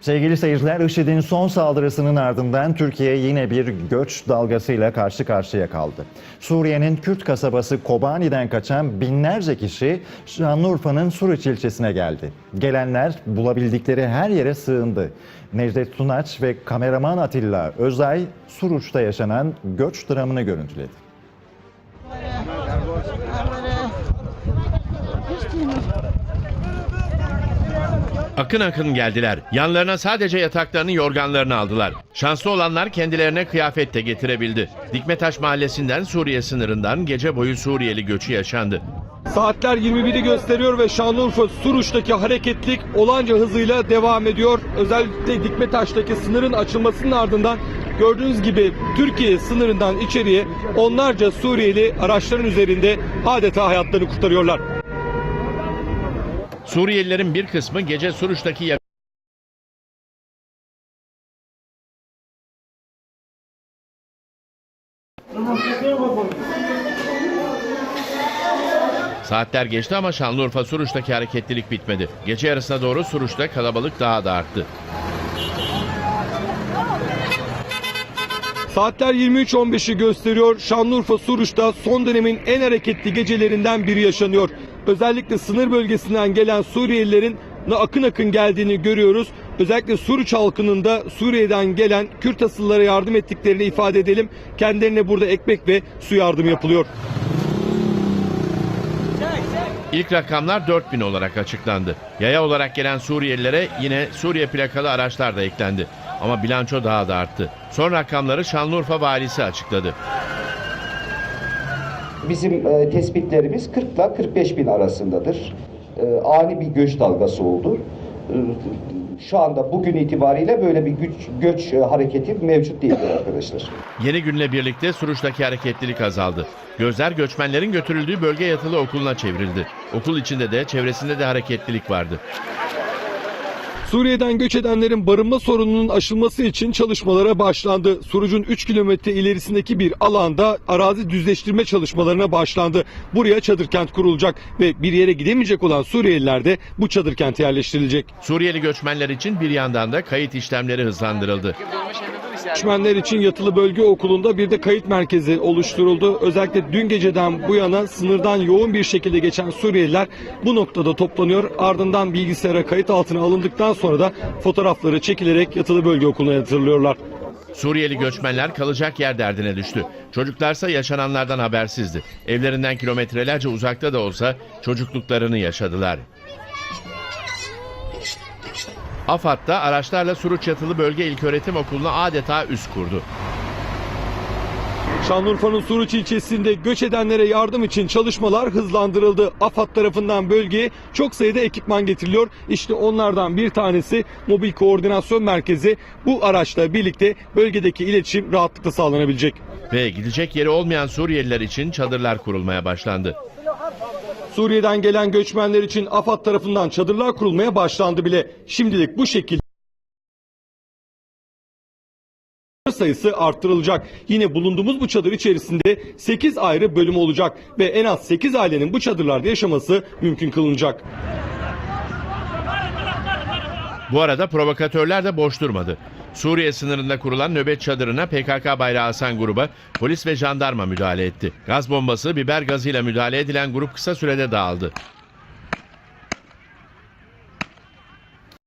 Sevgili seyirciler, IŞİD'in son saldırısının ardından Türkiye yine bir göç dalgasıyla karşı karşıya kaldı. Suriye'nin Kürt kasabası Kobani'den kaçan binlerce kişi Şanlıurfa'nın Suruç ilçesine geldi. Gelenler bulabildikleri her yere sığındı. Necdet Tunaç ve kameraman Atilla Özay, Suruç'ta yaşanan göç dramını görüntüledi. Akın akın geldiler. Yanlarına sadece yataklarını yorganlarını aldılar. Şanslı olanlar kendilerine kıyafet de getirebildi. Dikmetaş mahallesinden Suriye sınırından gece boyu Suriyeli göçü yaşandı. Saatler 21'i gösteriyor ve Şanlıurfa Suruç'taki hareketlik olanca hızıyla devam ediyor. Özellikle Dikmetaş'taki sınırın açılmasının ardından gördüğünüz gibi Türkiye sınırından içeriye onlarca Suriyeli araçların üzerinde adeta hayatlarını kurtarıyorlar. Suriyelilerin bir kısmı gece Suruç'taki Saatler geçti ama Şanlıurfa Suruç'taki hareketlilik bitmedi. Gece yarısına doğru Suruç'ta kalabalık daha da arttı. Saatler 23.15'i gösteriyor. Şanlıurfa Suruç'ta son dönemin en hareketli gecelerinden biri yaşanıyor. Özellikle sınır bölgesinden gelen Suriyelilerin akın akın geldiğini görüyoruz. Özellikle Suruç halkının da Suriye'den gelen Kürt asıllara yardım ettiklerini ifade edelim. Kendilerine burada ekmek ve su yardımı yapılıyor. İlk rakamlar 4000 olarak açıklandı. Yaya olarak gelen Suriyelilere yine Suriye plakalı araçlar da eklendi. Ama bilanço daha da arttı. Son rakamları Şanlıurfa valisi açıkladı. Bizim e, tespitlerimiz 40 ile 45 bin arasındadır. E, ani bir göç dalgası oldu. E, şu anda bugün itibariyle böyle bir güç, göç e, hareketi mevcut değildir arkadaşlar. Yeni günle birlikte Suruç'taki hareketlilik azaldı. Gözler göçmenlerin götürüldüğü bölge yatılı okuluna çevrildi. Okul içinde de çevresinde de hareketlilik vardı. Suriye'den göç edenlerin barınma sorununun aşılması için çalışmalara başlandı. Suruc'un 3 kilometre ilerisindeki bir alanda arazi düzleştirme çalışmalarına başlandı. Buraya çadır kent kurulacak ve bir yere gidemeyecek olan Suriyeliler de bu çadır kente yerleştirilecek. Suriyeli göçmenler için bir yandan da kayıt işlemleri hızlandırıldı. Göçmenler için yatılı bölge okulunda bir de kayıt merkezi oluşturuldu. Özellikle dün geceden bu yana sınırdan yoğun bir şekilde geçen Suriyeliler bu noktada toplanıyor. Ardından bilgisayara kayıt altına alındıktan sonra da fotoğrafları çekilerek yatılı bölge okuluna yatırılıyorlar. Suriyeli göçmenler kalacak yer derdine düştü. Çocuklarsa yaşananlardan habersizdi. Evlerinden kilometrelerce uzakta da olsa çocukluklarını yaşadılar. AFAD da araçlarla Suruç Yatılı Bölge İlköğretim Okulu'na adeta üs kurdu. Şanlıurfa'nın Suruç ilçesinde göç edenlere yardım için çalışmalar hızlandırıldı. AFAD tarafından bölgeye çok sayıda ekipman getiriliyor. İşte onlardan bir tanesi mobil koordinasyon merkezi. Bu araçla birlikte bölgedeki iletişim rahatlıkla sağlanabilecek. Ve gidecek yeri olmayan Suriyeliler için çadırlar kurulmaya başlandı. Suriye'den gelen göçmenler için AFAD tarafından çadırlar kurulmaya başlandı bile. Şimdilik bu şekilde sayısı arttırılacak. Yine bulunduğumuz bu çadır içerisinde 8 ayrı bölüm olacak ve en az 8 ailenin bu çadırlarda yaşaması mümkün kılınacak. Bu arada provokatörler de boş durmadı. Suriye sınırında kurulan nöbet çadırına PKK bayrağı asan gruba polis ve jandarma müdahale etti. Gaz bombası, biber gazıyla müdahale edilen grup kısa sürede dağıldı.